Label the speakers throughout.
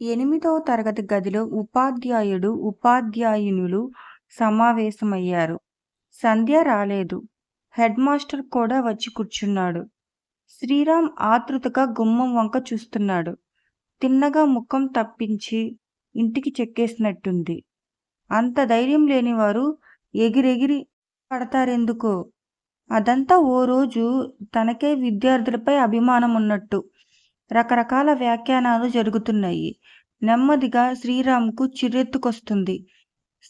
Speaker 1: ఎనిమిదవ తరగతి గదిలో ఉపాధ్యాయుడు, ఉపాధ్యాయునులు సమావేశమయ్యారు. సంధ్య రాలేదు. హెడ్ మాస్టర్ కూడా వచ్చి కూర్చున్నాడు. శ్రీరామ్ ఆతృతగా గుమ్మం వంక చూస్తున్నాడు. తిన్నగా ముఖం తప్పించి ఇంటికి చెక్కేసినట్టుంది. అంత ధైర్యం లేనివారు ఎగిరెగిరి పడతారెందుకో? అదంతా ఓ రోజు తనకే విద్యార్థులపై అభిమానం ఉన్నట్టు రకరకాల వ్యాఖ్యానాలు జరుగుతున్నాయి. నెమ్మదిగా శ్రీరామ్కు చిరెత్తుకొస్తుంది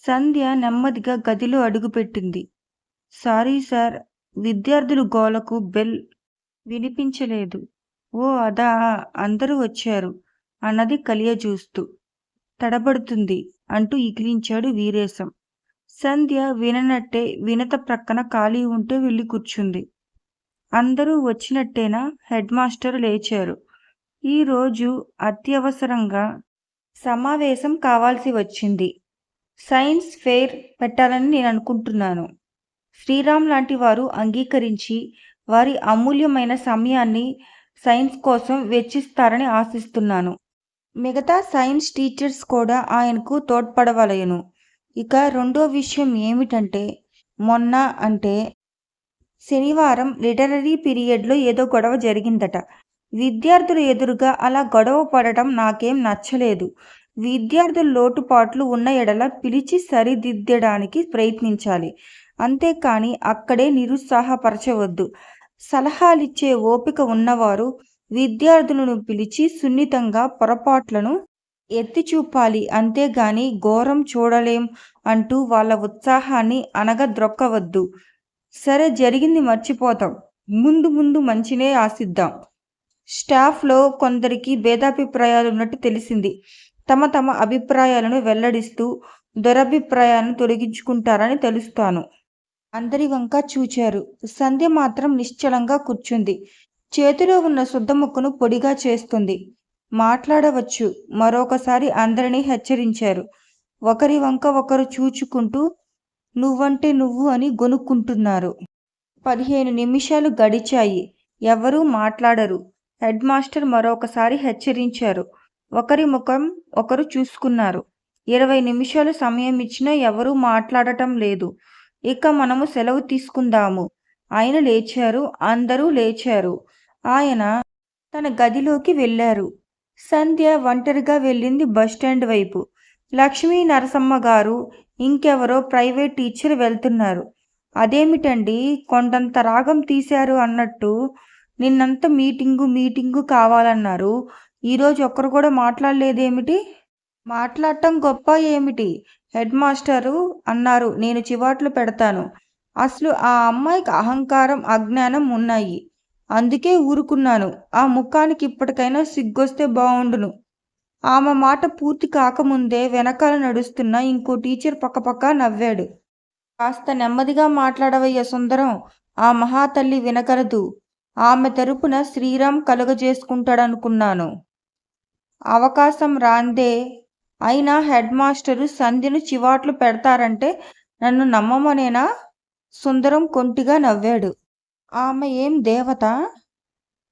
Speaker 1: సంధ్య నెమ్మదిగా గదిలో అడుగుపెట్టింది. సారీ సార్ విద్యార్థులు గోలకు బెల్ వినిపించలేదు. ఓ అదా అందరూ వచ్చారు అన్నది కలియజూస్తూ. తడబడుతుంది అంటూ ఇకిలించాడు వీరేశం. సంధ్య విననట్టే వినత ప్రక్కన ఖాళీ ఉంటే వెళ్ళి కూర్చుంది. అందరూ వచ్చినట్టేనా హెడ్ మాస్టర్ లేచారు. ఈరోజు అత్యవసరంగా సమావేశం కావాల్సి వచ్చింది. సైన్స్ ఫెయిర్ పెట్టాలని నేను అనుకుంటున్నాను శ్రీరామ్ లాంటి వారు అంగీకరించి వారి అమూల్యమైన సమయాన్ని సైన్స్ కోసం వెచ్చిస్తారని ఆశిస్తున్నాను. మిగతా సైన్స్ టీచర్స్ కూడా ఆయనకు తోడ్పడవలయను. ఇక రెండో విషయం ఏమిటంటే మొన్న అంటే శనివారం లిటరరీ పీరియడ్లో ఏదో గొడవ జరిగిందట. విద్యార్థులు ఎదురుగా అలా గొడవ పడటం నాకేం నచ్చలేదు. విద్యార్థుల లోటుపాట్లు ఉన్న ఎడల పిలిచి సరిదిద్దడానికి ప్రయత్నించాలి. అంతేకాని అక్కడే నిరుత్సాహపరచవద్దు. సలహాలిచ్చే ఓపిక ఉన్నవారు విద్యార్థులను పిలిచి సున్నితంగా పొరపాట్లను ఎత్తిచూపాలి అంతేగాని ఘోరం చూడలేం అంటూ వాళ్ళ ఉత్సాహాన్ని అనగద్రొక్కవద్దు సరే జరిగింది మర్చిపోతాం. ముందు ముందు మంచినే ఆశిద్దాం. స్టాఫ్లో కొందరికి భేదాభిప్రాయాలు ఉన్నట్టు తెలిసింది. తమ తమ అభిప్రాయాలను వెల్లడిస్తూ దురభిప్రాయాలను తొలగించుకుంటారని తెలుస్తాను. అందరి వంక చూచారు. సంధ్య మాత్రం నిశ్చలంగా కూర్చుంది. చేతిలో ఉన్న సుద్దముక్కను పొడిగా చేస్తుంది. మాట్లాడవచ్చు మరొకసారి అందరినీ హెచ్చరించారు. ఒకరి వంక ఒకరు చూచుకుంటూ నువ్వంటే నువ్వు అని గొణుక్కుంటున్నారు. పదిహేను నిమిషాలు గడిచాయి. ఎవరూ మాట్లాడరు. హెడ్ మాస్టర్ మరొకసారి హెచ్చరించారు. ఒకరి ముఖం ఒకరు చూసుకున్నారు. ఇరవై నిమిషాలు సమయం ఇచ్చినా ఎవరూ మాట్లాడటం లేదు. ఇక మనము సెలవు తీసుకుందాము. ఆయన లేచారు. అందరూ లేచారు. ఆయన తన గదిలోకి వెళ్ళారు. సంధ్య ఒంటరిగా వెళ్ళింది బస్టాండ్ వైపు. లక్ష్మీ నరసమ్మగారు ఇంకెవరో ప్రైవేట్ టీచర్ వెళ్తున్నారు. అదేమిటండి కొండంత రాగం తీశారు అన్నట్టు నిన్నంతా మీటింగు మీటింగు కావాలన్నారు. ఈరోజు ఒక్కరు కూడా మాట్లాడలేదేమిటి? మాట్లాడటం గొప్ప ఏమిటి? హెడ్ మాస్టరు అన్నారు నేను చివాట్లు పెడతాను. అసలు ఆ అమ్మాయికి అహంకారం, అజ్ఞానం ఉన్నాయి. అందుకే ఊరుకున్నాను. ఆ ముఖానికి ఇప్పటికైనా సిగ్గొస్తే బాగుండును ఆమె మాట పూర్తి కాకముందే వెనకాల నడుస్తున్న ఇంకో టీచర్ పక్కపక్క నవ్వాడు. కాస్త నెమ్మదిగా మాట్లాడవయ్య సుందరం. ఆ మహాతల్లి వినగలదు. ఆమె తరపున శ్రీరామ్ కలుగజేసుకుంటాడనుకున్నాను. అవకాశం రాందే. అయినా హెడ్ మాస్టరు సంధ్యను చివాట్లు పెడతారంటే నన్ను నమ్మమనేనా? సుందరం కొంటిగా నవ్వాడు. ఆమె ఏం దేవత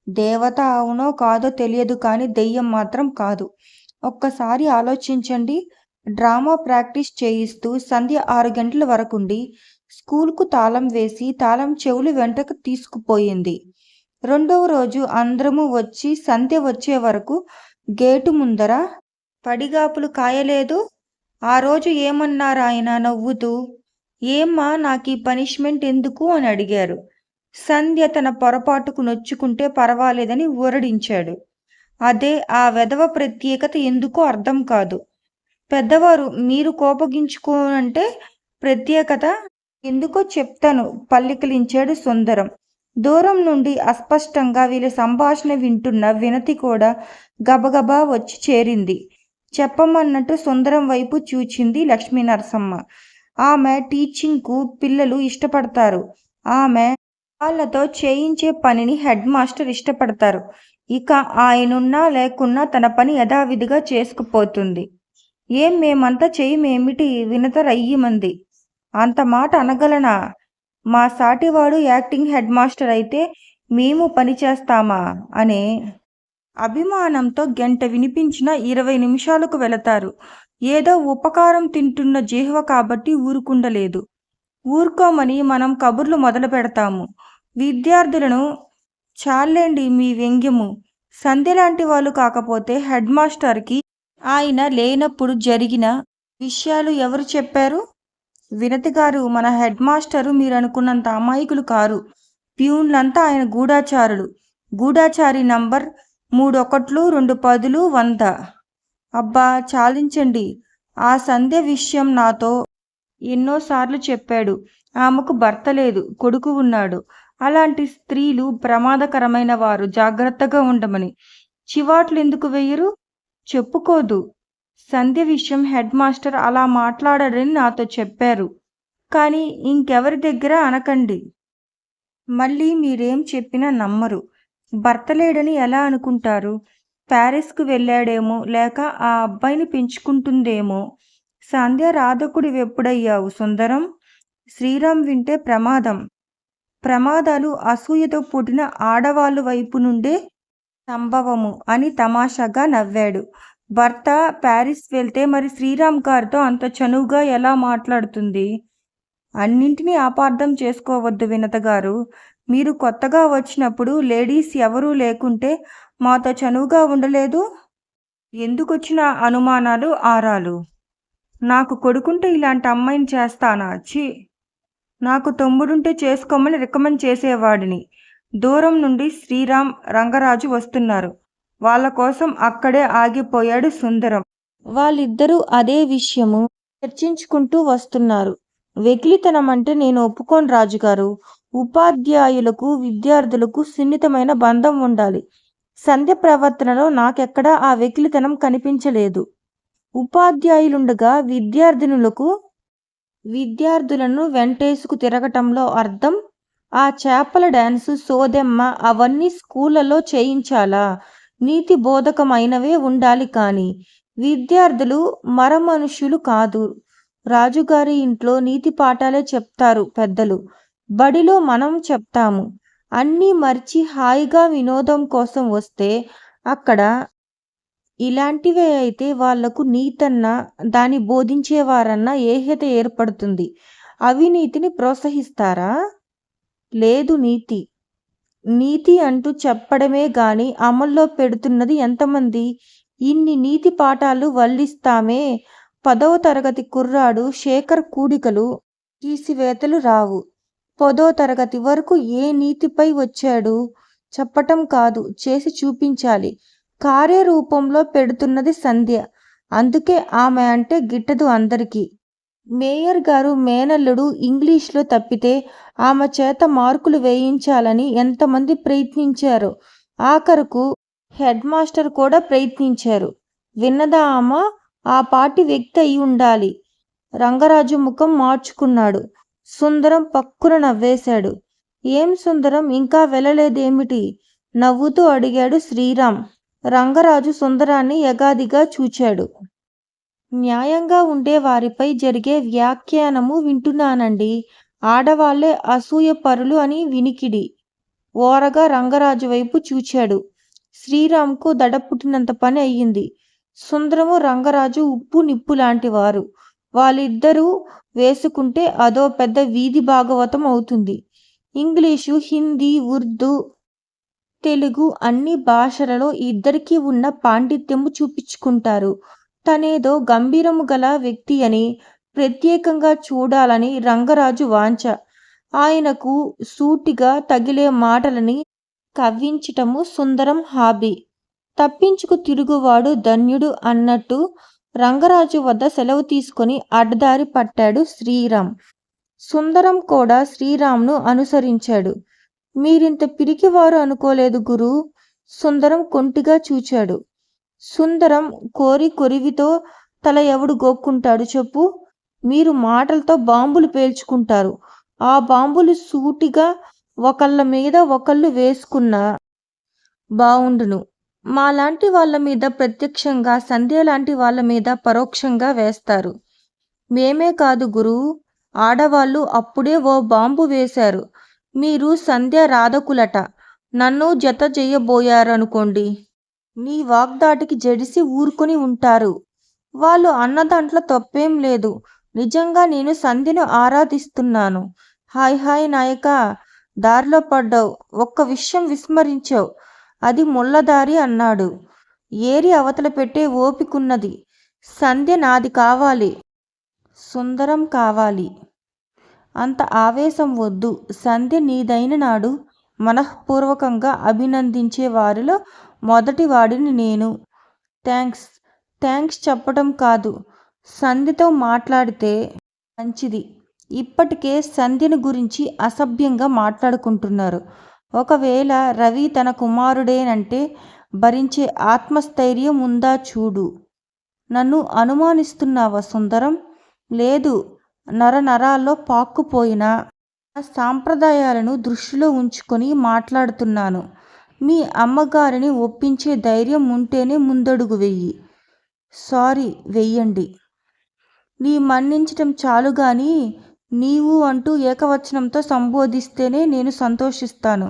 Speaker 1: దేవత అవునో కాదో తెలియదు కానీ దెయ్యం మాత్రం కాదు. ఒక్కసారి ఆలోచించండి. డ్రామా ప్రాక్టీస్ చేయిస్తూ సంధ్య ఆరు గంటల వరకుండి స్కూల్కు తాళం వేసి తాళం చెవులు వెంటకు తీసుకుపోయింది. రెండవ రోజు అందరము వచ్చి సంధ్య వచ్చే వరకు గేటు ముందర పడిగాపులు కాయలేదు. ఆ రోజు ఏమన్నారాయన నవ్వుతూ? ఏమ్మా నాకు ఈ పనిష్మెంట్ ఎందుకు అని అడిగారు. సంధ్య తన పొరపాటుకు నొచ్చుకుంటే పర్వాలేదని ఊరడించాడు. అదే ఆ వెధవ ప్రత్యేకత ఎందుకో అర్థం కాదు. పెద్దవారు మీరు కోపగించుకోనంటే ప్రత్యేకత ఎందుకో చెప్తాను పల్లికలించాడు సుందరం. దూరం నుండి అస్పష్టంగా వీళ్ళ సంభాషణ వింటున్న వినతి కూడా గబగబా వచ్చి చేరింది. చెప్పమన్నట్టు సుందరం వైపు చూచింది లక్ష్మీనరసమ్మ. ఆమె టీచింగ్కు పిల్లలు ఇష్టపడతారు. ఆమె వాళ్ళతో చేయించే పనిని హెడ్ మాస్టర్ ఇష్టపడతారు. ఇక ఆయనున్నా లేకున్నా తన పని యథావిధిగా చేసుకుపోతుంది. ఏం మేమంతా చేయమేమిటి వినత రయ్యిమంది. అంత మాట అనగలనా? మా సాటివాడు యాక్టింగ్ హెడ్ మాస్టర్ అయితే మేము పని చేస్తామా? అనే అభిమానంతో గంట వినిపించిన ఇరవై నిమిషాలకు వెళతారు. ఏదో ఉపకారం తింటున్న జిహ్వ కాబట్టి ఊరుకుండలేదు. ఊరుకోమని మనం కబుర్లు మొదలు పెడతాము. విద్యార్థులను చాలండి మీ వ్యంగ్యము. సంధ్య లాంటి వాళ్ళు కాకపోతే హెడ్ మాస్టర్కి ఆయన లేనప్పుడు జరిగిన విషయాలు ఎవరు చెప్పారు? వినతి గారు మన హెడ్ మాస్టరు మీరు అనుకున్నంత అమాయకులు కారు. ప్యూన్లంతా ఆయన గూఢాచారులు. గూఢాచారి నంబర్ మూడు ఒకట్లు రెండు పదులు వంద. అబ్బా చాలించండి. ఆ సంధ్య విషయం నాతో ఎన్నోసార్లు చెప్పాడు. ఆమెకు భర్త లేదు కొడుకు ఉన్నాడు. అలాంటి స్త్రీలు ప్రమాదకరమైన వారు జాగ్రత్తగా ఉండమని. చివాట్లు ఎందుకు వెయ్యరు? చెప్పుకోదు. సంధ్య విషయం హెడ్ మాస్టర్ అలా మాట్లాడాడని నాతో చెప్పారు. కానీ ఇంకెవరి దగ్గర అనకండి. మళ్ళీ మీరేం చెప్పినా నమ్మరు. భర్త లేడని ఎలా అనుకుంటారు? ప్యారిస్కు వెళ్ళాడేమో లేక ఆ అబ్బాయిని పెంచుకుంటుందేమో? సంధ్య రాధకుడి ఎప్పుడయ్యావు సుందరం? శ్రీరామ్ వింటే ప్రమాదం. ప్రమాదాలు అసూయతో పుట్టిన ఆడవాళ్ళు వైపు నుండే సంభవము అని తమాషాగా నవ్వాడు. భర్త ప్యారిస్ వెళ్తే మరి శ్రీరామ్ గారితో అంత చనువుగా ఎలా మాట్లాడుతుంది? అన్నింటినీ అపార్థం చేసుకోవద్దు వినతగారు మీరు కొత్తగా వచ్చినప్పుడు లేడీస్ ఎవరూ లేకుంటే మాతో చనువుగా ఉండలేదు? ఎందుకొచ్చిన అనుమానాలు ఆరాలు? నాకు కొడుకుంటే ఇలాంటి అమ్మాయిని చేస్తానా? చి నాకు తమ్ముడుంటే చేసుకోమని రికమెండ్ చేసేవాడిని. దూరం నుండి శ్రీరామ్ రంగరాజు వస్తున్నారు. వాళ్ళ కోసం అక్కడే ఆగిపోయాడు సుందరం. వాళ్ళిద్దరూ అదే విషయము చర్చించుకుంటూ వస్తున్నారు. వెకిలితనం అంటే నేను ఒప్పుకోను రాజుగారు. ఉపాధ్యాయులకు విద్యార్థులకు సున్నితమైన బంధం ఉండాలి. సంధ్య ప్రవర్తనలో నాకెక్కడా ఆ వెకిలితనం కనిపించలేదు. ఉపాధ్యాయులుండగా విద్యార్థినులకు విద్యార్థులను వెంటేసుకు తిరగటంలో అర్థం ఆ చేపల డ్యాన్సు సోదెమ్మ అవన్నీ స్కూళ్ళలో చేయించాలా? నీతి బోధకమైనవే ఉండాలి కానీ విద్యార్థులు మరమనుష్యులు కాదు. రాజుగారి ఇంట్లో నీతి పాఠాలే చెప్తారు పెద్దలు. బడిలో మనం చెప్తాము. అన్నీ మర్చి హాయిగా వినోదం కోసం వస్తే అక్కడ ఇలాంటివే అయితే వాళ్ళకు నీతన్నా దాన్ని బోధించేవారన్నా ఏహ్యత ఏర్పడుతుంది. అవినీతిని ప్రోత్సహిస్తారా? లేదు నీతి. నీతి అంటూ చెప్పడమే గాని అమల్లో పెడుతున్నది ఎంతమంది? ఇన్ని నీతి పాఠాలు వల్లిస్తామే. పదవ తరగతి కుర్రాడు శేఖర్ కూడికలు తీసివేతలు రావు. పదో తరగతి వరకు ఏ నీతిపై వచ్చాడు? చెప్పటం కాదు చేసి చూపించాలి. కార్యరూపంలో పెడుతున్నది సంధ్య. అందుకే ఆమె అంటే గిట్టదు అందరికీ. మేయర్ గారు మేనల్లుడు ఇంగ్లీష్లో తప్పితే ఆమె చేత మార్కులు వేయించాలని ఎంతమంది ప్రయత్నించారో? ఆఖరుకు హెడ్ మాస్టర్ కూడా ప్రయత్నించారు. విన్నదా ఆమె? ఆ పాటి వ్యక్తి అయి ఉండాలి. రంగరాజు ముఖం మార్చుకున్నాడు. సుందరం పక్కున నవ్వేశాడు. ఏం సుందరం? ఇంకా వెళ్ళలేదేమిటి? నవ్వుతూ అడిగాడు శ్రీరామ్. రంగరాజు సుందరాన్ని యగాదిగా చూచాడు. న్యాయంగా ఉండే వారిపై జరిగే వ్యాఖ్యానము వింటున్నానండి. ఆడవాళ్ళే అసూయ పరులు అని వినికిడి. ఓరగా రంగరాజు వైపు చూచాడు. శ్రీరామ్కు దడ పుట్టినంత పని అయ్యింది. సుందరము రంగరాజు ఉప్పు నిప్పు లాంటి వారు వాళ్ళిద్దరూ వేసుకుంటే అదో పెద్ద వీధి భాగవతం అవుతుంది. ఇంగ్లీషు హిందీ ఉర్దూ తెలుగు అన్ని భాషలలో ఇద్దరికీ ఉన్న పాండిత్యము చూపించుకుంటారు. తనేదో గంభీరము గల వ్యక్తి అని ప్రత్యేకంగా చూడాలని రంగరాజు వాంఛ. ఆయనకు సూటిగా తగిలే మాటలని కవ్వించటము సుందరం హాబీ. తప్పించుకు తిరుగువాడు ధన్యుడు అన్నట్టు రంగరాజు వద్ద సెలవు తీసుకొని అడ్డదారి పట్టాడు శ్రీరామ్. సుందరం కూడా శ్రీరామ్ను అనుసరించాడు. మీరింత పిరికివారు అనుకోలేదు గురు. సుందరం కొంటిగా చూచాడు. సుందరం కోరి కొరివితో తల ఎవడు గోక్కుంటాడు చెప్పు? మీరు మాటలతో బాంబులు పేల్చుకుంటారు. ఆ బాంబులు సూటిగా ఒకళ్ళ మీద ఒకళ్ళు వేసుకున్నా బావుండును. మాలాంటి వాళ్ళ మీద ప్రత్యక్షంగా సంధ్య లాంటి వాళ్ళ మీద పరోక్షంగా వేస్తారు. మేమే కాదు గురువు ఆడవాళ్ళు అప్పుడే ఓ బాంబు వేశారు. మీరు సంధ్య రాధకులట. నన్ను జత చెయ్యబోయారనుకోండి నీ వాగ్దాటికి జడిసి ఊరుకొని ఉంటారు. వాళ్ళు అన్న దాంట్లో తప్పేం లేదు. నిజంగా నేను సంధ్యను ఆరాధిస్తున్నాను. హాయ్ హాయ్ నాయక దారిలో పడ్డావు. ఒక్క విషయం విస్మరించావు. అది ముళ్ళదారి అన్నాడు. ఏరి అవతల పెట్టే ఓపికున్నది. సంధ్య నాది కావాలి. సుందరం కావాలి. అంత ఆవేశం వద్దు. సంధ్య నీదైన నాడు మనఃపూర్వకంగా అభినందించే వారిలో మొదటి వాడిని నేను. థ్యాంక్స్. థ్యాంక్స్ చెప్పడం కాదు. సంధితో మాట్లాడితే మంచిది. ఇప్పటికే సంధ్యను గురించి అసభ్యంగా మాట్లాడుకుంటున్నారు. ఒకవేళ రవి తన కుమారుడేనంటే భరించే ఆత్మస్థైర్యం ఉందా చూడు. నన్ను అనుమానిస్తున్నావా సుందరం? లేదు. నరనరాల్లో పాక్కుపోయిన సాంప్రదాయాలను దృష్టిలో ఉంచుకొని మాట్లాడుతున్నాను. మీ అమ్మగారిని ఒప్పించే ధైర్యం ఉంటేనే ముందడుగు వెయ్యి సారీ వెయ్యండి నీ మన్నించటం చాలు గాని నీవు అంటూ ఏకవచనంతో సంబోధిస్తేనే నేను సంతోషిస్తాను.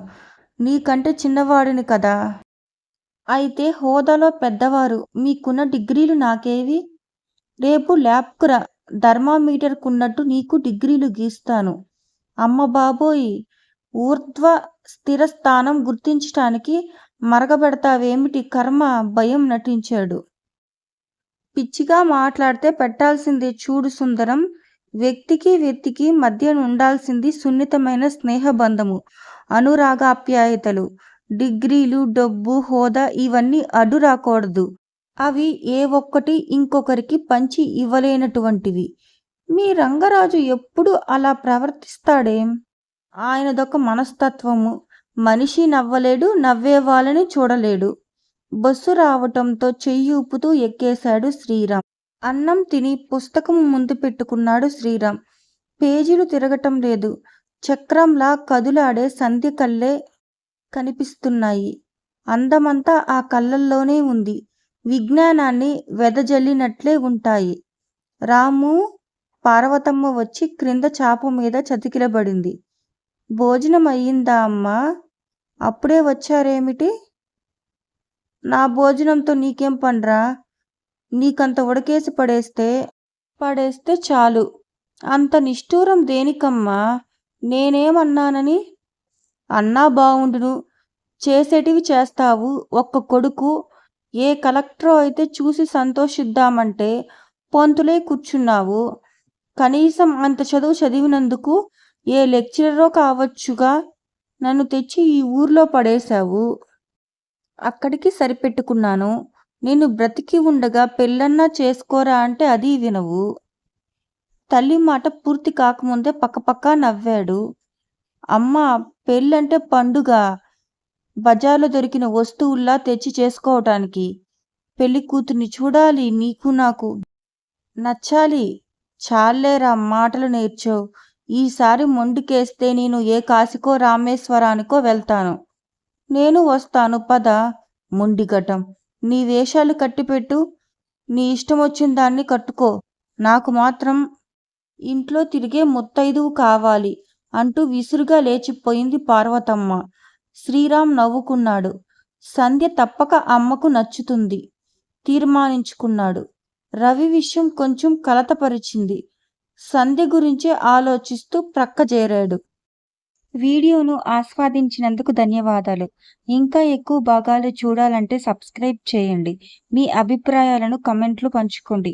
Speaker 1: నీకంటే చిన్నవాడిని కదా. అయితే హోదాలో పెద్దవారు మీకున్న డిగ్రీలు నాకేవి? రేపు ల్యాబ్కు రా నీకు డిగ్రీలు గీస్తాను. అమ్మ బాబోయ్ ఊర్ధ్వ స్థిర స్థానం గుర్తించటానికి మరగబెడతావేమిటి? కర్మ భయం నటించాడు. పిచ్చిగా మాట్లాడితే పెట్టాల్సింది చూడు సుందరం. వ్యక్తికి వ్యక్తికి మధ్య ఉండాల్సింది సున్నితమైన స్నేహబంధము అనురాగాప్యాయతలు డిగ్రీలు డబ్బు హోదా ఇవన్నీ అడ్డు రాకూడదు అవి ఏ ఒక్కటి ఇంకొకరికి పంచి ఇవ్వలేనటువంటివి. మీ రంగరాజు ఎప్పుడు అలా ప్రవర్తిస్తాడేం? ఆయనదొక మనస్తత్వము. మనిషి నవ్వలేడు నవ్వే వాళ్ళని చూడలేడు. బస్సు రావటంతో చెయ్యి ఊపుతూ ఎక్కేశాడు శ్రీరామ్. అన్నం తిని పుస్తకం ముందు పెట్టుకున్నాడు శ్రీరామ్. పేజీలు తిరగటం లేదు. చక్రంలా కదులాడే సంధి కళ్ళే కనిపిస్తున్నాయి. అందమంతా ఆ కళ్ళల్లోనే ఉంది. విజ్ఞానాన్ని వెదజల్లినట్లే ఉంటాయి. రాము పార్వతమ్మ వచ్చి క్రింద చాప మీద చతికిలబడింది. భోజనం అయ్యిందా అమ్మా? అప్పుడే వచ్చారేమిటి? నా భోజనంతో నీకేం పండ్రా నీకంత ఉడకేసి పడేస్తే పడేస్తే చాలు. అంత నిష్ఠూరం దేనికమ్మా? నేనేమన్నానని? అన్నా బావుండును. చేసేటివి చేస్తావు. ఒక్క కొడుకు ఏ కలెక్టరో అయితే చూసి సంతోషిద్దామంటే పొంతులే కూర్చున్నావు. కనీసం అంత చదువు చదివినందుకు ఏ లెక్చరరో కావచ్చుగా. నన్ను తెచ్చి ఈ ఊర్లో పడేశావు. అక్కడికి సరిపెట్టుకున్నాను. నేను బ్రతికి ఉండగా పెళ్ళన్నా చేసుకోరా అంటే అది వినవు. తల్లి మాట పూర్తి కాకముందే పక్కపక్క నవ్వాడు. అమ్మ పెళ్ళంటే పండుగ. బజార్లో దొరికిన వస్తువుల్లా తెచ్చి చేసుకోవటానికి. పెళ్ళి కూతుర్ని చూడాలి నీకు నాకు. నచ్చాలి. చాలేరా మాటలు నేర్చావు. ఈసారి మొండికేస్తే నేను ఏ కాశీకో రామేశ్వరానికో వెళ్తాను. నేను వస్తాను పద. ముండిఘటం. నీ వేషాలు కట్టిపెట్టు. నీ ఇష్టం వచ్చిన దాన్ని కట్టుకో. నాకు మాత్రం ఇంట్లో తిరిగే ముత్తైదువు కావాలి అంటూ విసురుగా లేచిపోయింది పార్వతమ్మ. శ్రీరామ్ నవ్వుకున్నాడు. సంధ్య తప్పక అమ్మకు నచ్చుతుంది. తీర్మానించుకున్నాడు. రవి విషయం కొంచెం కలతపరిచింది. సంధ్య గురించే ఆలోచిస్తూ ప్రక్క చేరాడు. వీడియోను ఆస్వాదించినందుకు ధన్యవాదాలు. ఇంకా ఎక్కువ భాగాలు చూడాలంటే సబ్స్క్రైబ్ చేయండి. మీ అభిప్రాయాలను కమెంట్లు పంచుకోండి.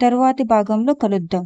Speaker 1: తరువాతి భాగంలో కలుద్దాం.